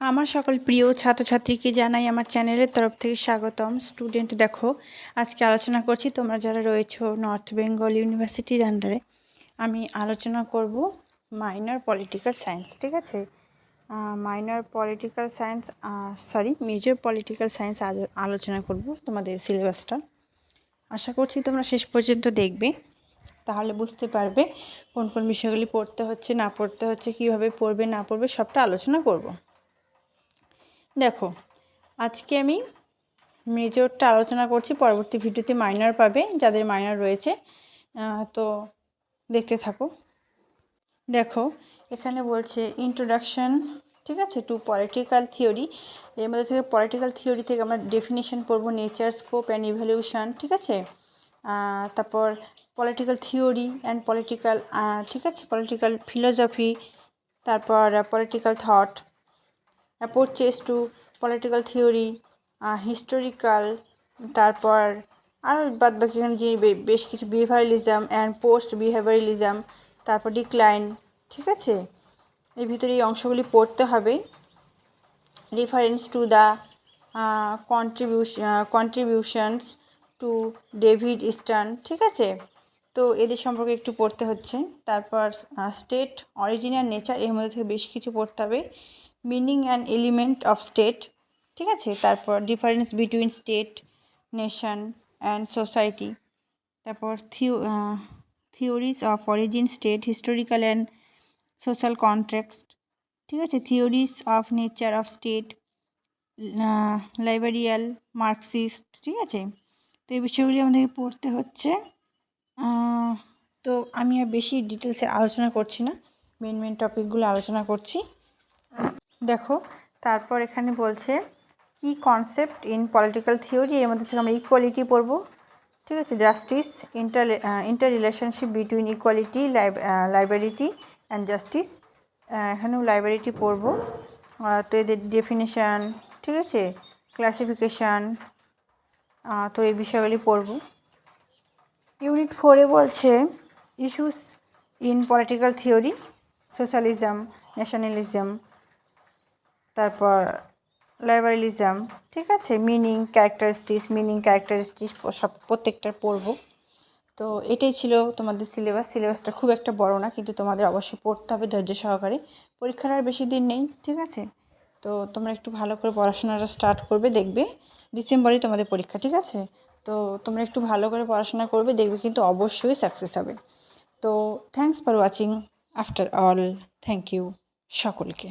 আমার সকল প্রিয় ছাত্রছাত্রীকে জানাই আমার চ্যানেলের তরফ থেকে স্বাগতম। স্টুডেন্ট, দেখো, আজকে আলোচনা করছি তোমরা যারা রয়েছো নর্থ বেঙ্গল ইউনিভার্সিটির আন্ডারে আমি আলোচনা করব মাইনর পলিটিক্যাল সায়েন্স ঠিক আছে? Minor political science sorry major political science আলোচনা করব তোমাদের সিলেবাসটা। আশা করছি তোমরা শেষ পর্যন্ত দেখবে, তাহলে বুঝতে পারবে কোন কোন বিষয়গুলি পড়তে হচ্ছে, না পড়তে হচ্ছে, কীভাবে পড়বে, না পড়বে, সবটা আলোচনা করব। দেখো, আজকে আমি মেজরটা আলোচনা করছি, পরবর্তী ভিডিওতে মাইনার পাবে, যাদের মাইনার রয়েছে তো দেখতে থাকো। দেখো, এখানে বলছে ইন্ট্রোডাকশান ঠিক আছে টু পলিটিক্যাল থিওরি এর মধ্যে থেকে পলিটিক্যাল থিওরি থেকে আমরা ডেফিনেশন পড়ব নেচার স্কোপ অ্যান্ড ইভ্যালিউশন ঠিক আছে? তারপর পলিটিক্যাল থিওরি অ্যান্ড পলিটিক্যাল ঠিক আছে পলিটিক্যাল ফিলোসফি তারপর political thought approaches to political theory historical তারপর আরও বাদ বাকি এখানে যে বেশ কিছু বিহেভিয়ারালিজম অ্যান্ড পোস্ট বিহেভিয়ারালিজম তারপর ডিক্লাইন ঠিক আছে? এর ভিতরে এই অংশগুলি পড়তে হবে। Reference to the contribution contributions to David Easton ঠিক আছে? তো এদের সম্পর্কে একটু পড়তে হচ্ছে। তারপর স্টেট অরিজিন অ্যান্ড নেচার এর মধ্যে থেকে বেশ কিছু পড়তে হবে। Meaning and element of state ঠিক আছে? তারপর difference between state nation and society তারপর theo theories of origin state historical and social contract ঠিক আছে? Theories of nature of state liberal Marxist ঠিক আছে? তো এই বিষয়গুলি আমাদেরকে পড়তে হচ্ছে। তো আমি আর বেশি ডিটেলসে আলোচনা করছি না। মেন মেন টপিকগুলো আলোচনা করছি। দেখো, তারপর এখানে বলছে, কি কনসেপ্ট ইন পলিটিক্যাল থিওরি এর মধ্যে থেকে আমরা ইকুয়ালিটি পড়ব। ঠিক আছে? Justice inter inter relationship between equality liberty and justice এখানেও লাইব্রেরিটি পড়ব। তো এদের ডেফিনেশান ঠিক আছে? ক্লাসিফিকেশান তো এই বিষয়গুলি পড়ব। ইউনিট ফোরে বলছে issues in political theory socialism nationalism তারপর লাইবারেলিজম ঠিক আছে? মিনিং ক্যারেক্টারিস্টিক্স মিনিং ক্যারেক্টারিস্টিক্স সব প্রত্যেকটার পড়ব। তো এটাই ছিল তোমাদের সিলেবাস সিলেবাসটা খুব একটা বড় না, কিন্তু তোমাদের অবশ্যই পড়তে হবে ধৈর্য সহকারে। পরীক্ষার আর বেশি দিন নেই, ঠিক আছে? তো তোমরা একটু ভালো করে পড়াশোনাটা স্টার্ট করবে, দেখবে। ডিসেম্বরেই তোমাদের পরীক্ষা, ঠিক আছে? তো তোমরা একটু ভালো করে পড়াশোনা করবে, দেখবে কিন্তু অবশ্যই সাকসেস হবে। তো thanks for watching after all thank you সকলকে।